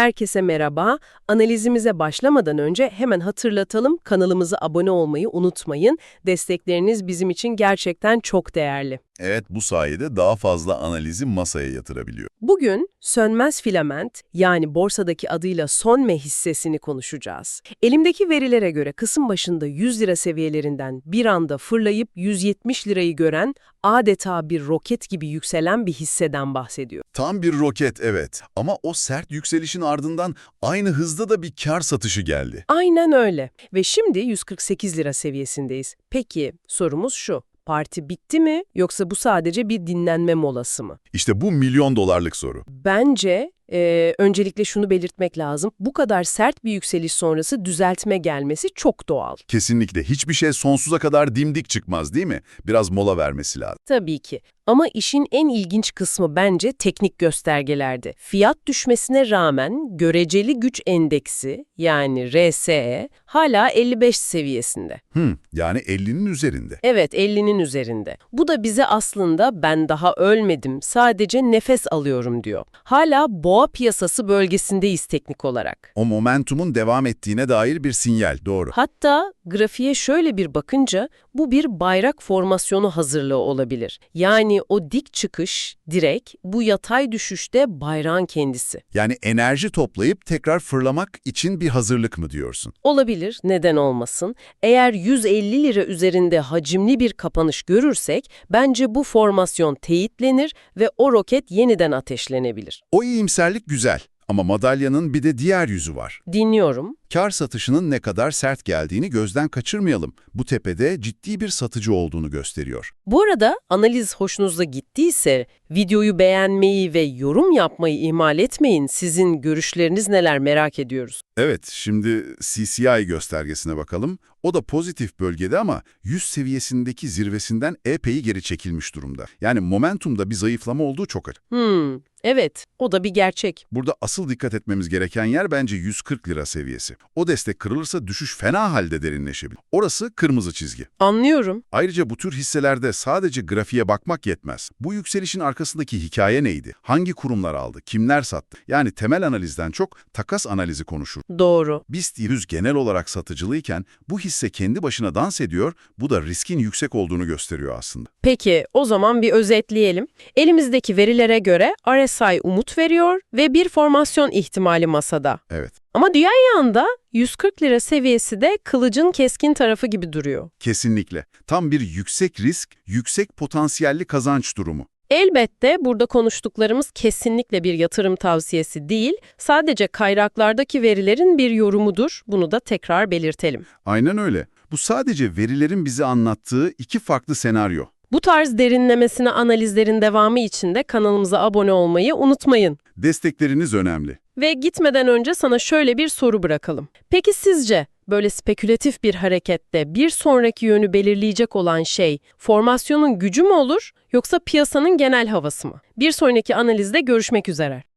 Herkese merhaba. Analizimize başlamadan önce hemen hatırlatalım. Kanalımıza abone olmayı unutmayın. Destekleriniz bizim için gerçekten çok değerli. Evet, bu sayede daha fazla analizi masaya yatırabiliyor. Bugün sönmez filament yani borsadaki adıyla Sonme hissesini konuşacağız. Elimdeki verilere göre kısım başında 100 lira seviyelerinden bir anda fırlayıp 170 lirayı gören adeta bir roket gibi yükselen bir hisseden bahsediyor. Tam bir roket evet ama o sert yükselişin ardından aynı hızda da bir kar satışı geldi. Aynen öyle. Ve şimdi 148 lira seviyesindeyiz. Peki sorumuz şu. Parti bitti mi yoksa bu sadece bir dinlenme molası mı? İşte bu milyon dolarlık soru. Bence e, öncelikle şunu belirtmek lazım. Bu kadar sert bir yükseliş sonrası düzeltme gelmesi çok doğal. Kesinlikle hiçbir şey sonsuza kadar dimdik çıkmaz değil mi? Biraz mola vermesi lazım. Tabii ki. Ama işin en ilginç kısmı bence teknik göstergelerde. Fiyat düşmesine rağmen göreceli güç endeksi yani RSE hala 55 seviyesinde. Hmm, yani 50'nin üzerinde. Evet 50'nin üzerinde. Bu da bize aslında ben daha ölmedim sadece nefes alıyorum diyor. Hala boğa piyasası bölgesindeyiz teknik olarak. O momentumun devam ettiğine dair bir sinyal, doğru. Hatta grafiğe şöyle bir bakınca bu bir bayrak formasyonu hazırlığı olabilir. Yani o dik çıkış, direk, bu yatay düşüşte bayrağın kendisi. Yani enerji toplayıp tekrar fırlamak için bir hazırlık mı diyorsun? Olabilir, neden olmasın. Eğer 150 lira üzerinde hacimli bir kapanış görürsek, bence bu formasyon teyitlenir ve o roket yeniden ateşlenebilir. O iyimserlik güzel ama madalyanın bir de diğer yüzü var. Dinliyorum. Kar satışının ne kadar sert geldiğini gözden kaçırmayalım. Bu tepede ciddi bir satıcı olduğunu gösteriyor. Bu arada analiz hoşunuza gittiyse videoyu beğenmeyi ve yorum yapmayı ihmal etmeyin. Sizin görüşleriniz neler merak ediyoruz. Evet, şimdi CCI göstergesine bakalım. O da pozitif bölgede ama 100 seviyesindeki zirvesinden epey geri çekilmiş durumda. Yani momentumda bir zayıflama olduğu çok açık. Hmm, evet o da bir gerçek. Burada asıl dikkat etmemiz gereken yer bence 140 lira seviyesi. O destek kırılırsa düşüş fena halde derinleşebilir. Orası kırmızı çizgi. Anlıyorum. Ayrıca bu tür hisselerde sadece grafiğe bakmak yetmez. Bu yükselişin arkasındaki hikaye neydi? Hangi kurumlar aldı? Kimler sattı? Yani temel analizden çok takas analizi konuşur. Doğru. BIST 100 genel olarak satıcılıyken bu hisse kendi başına dans ediyor, bu da riskin yüksek olduğunu gösteriyor aslında. Peki o zaman bir özetleyelim. Elimizdeki verilere göre RSI umut veriyor ve bir formasyon ihtimali masada. Evet, Ama diğer yanda 140 lira seviyesi de kılıcın keskin tarafı gibi duruyor. kesinlikle. Tam bir yüksek risk, yüksek potansiyelli kazanç durumu. Elbette burada konuştuklarımız kesinlikle bir yatırım tavsiyesi değil, sadece kaynaklardaki verilerin bir yorumudur. Bunu da tekrar belirtelim. Aynen öyle. Bu sadece verilerin bize anlattığı iki farklı senaryo. Bu tarz derinlemesine analizlerin devamı için de kanalımıza abone olmayı unutmayın. Destekleriniz önemli. Ve gitmeden önce sana şöyle bir soru bırakalım. Peki sizce böyle spekülatif bir harekette bir sonraki yönü belirleyecek olan şey formasyonun gücü mü olur yoksa piyasanın genel havası mı? Bir sonraki analizde görüşmek üzere.